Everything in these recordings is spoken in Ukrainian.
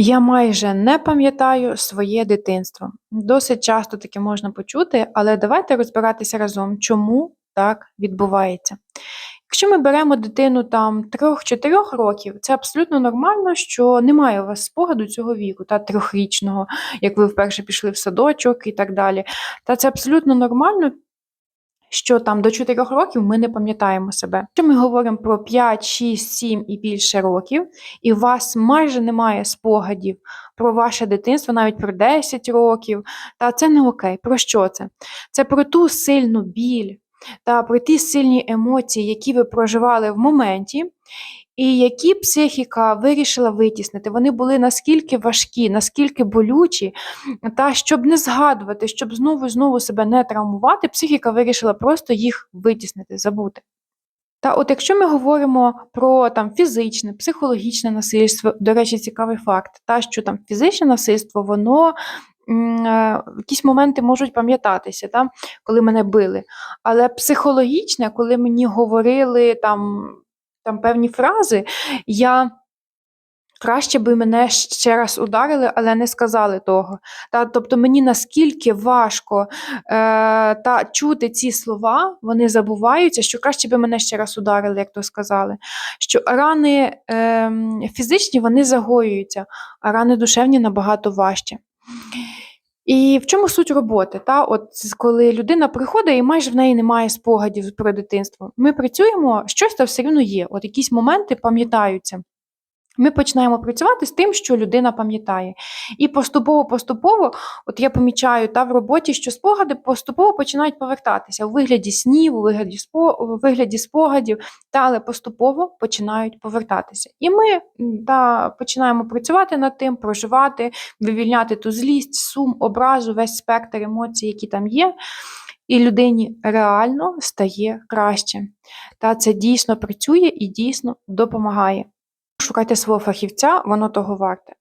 Я майже не пам'ятаю своє дитинство. Досить часто таке можна почути, але давайте розбиратися разом, чому так відбувається. Якщо ми беремо дитину там 3-4 років, це абсолютно нормально, що немає у вас спогаду цього віку, та трьохрічного, як ви вперше пішли в садочок і так далі. Та це абсолютно нормально, що там до 4 років ми не пам'ятаємо себе. Якщо ми говоримо про 5, 6, 7 і більше років, і у вас майже немає спогадів про ваше дитинство, навіть про 10 років, та це не окей. Про що це? Це про ту сильну біль та про ті сильні емоції, які ви проживали в моменті. І які психіка вирішила витіснити, вони були наскільки важкі, наскільки болючі, та щоб не згадувати, щоб знову і знову себе не травмувати, психіка вирішила просто їх витіснити, забути. Та от якщо ми говоримо про там фізичне, психологічне насильство, до речі, цікавий факт, та що там фізичне насильство, воно м, е, в якісь моменти можуть пам'ятатися, та, коли мене били. Але психологічне, коли мені говорили там, там певні фрази, я. Краще би мене ще раз ударили, але не сказали того. Та, тобто мені наскільки важко е, та, чути ці слова, вони забуваються, що краще би мене ще раз ударили, як то сказали. Що рани е, фізичні вони загоюються, а рани душевні набагато важче. І в чому суть роботи? Та? От коли людина приходить і майже в неї немає спогадів про дитинство. Ми працюємо, щось там все рівно є. От якісь моменти пам'ятаються. Ми починаємо працювати з тим, що людина пам'ятає. І поступово-поступово, от я помічаю та в роботі, що спогади поступово починають повертатися у вигляді снів, у вигляді у вигляді спогадів, та але поступово починають повертатися. І ми та починаємо працювати над тим, проживати, вивільняти ту злість, сум, образу, весь спектр емоцій, які там є. І людині реально стає краще. Та це дійсно працює і дійсно допомагає. Шукайте свого фахівця, воно того варте.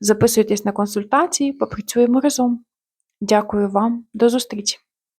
Записуйтесь на консультації, попрацюємо разом. Дякую вам, до зустрічі!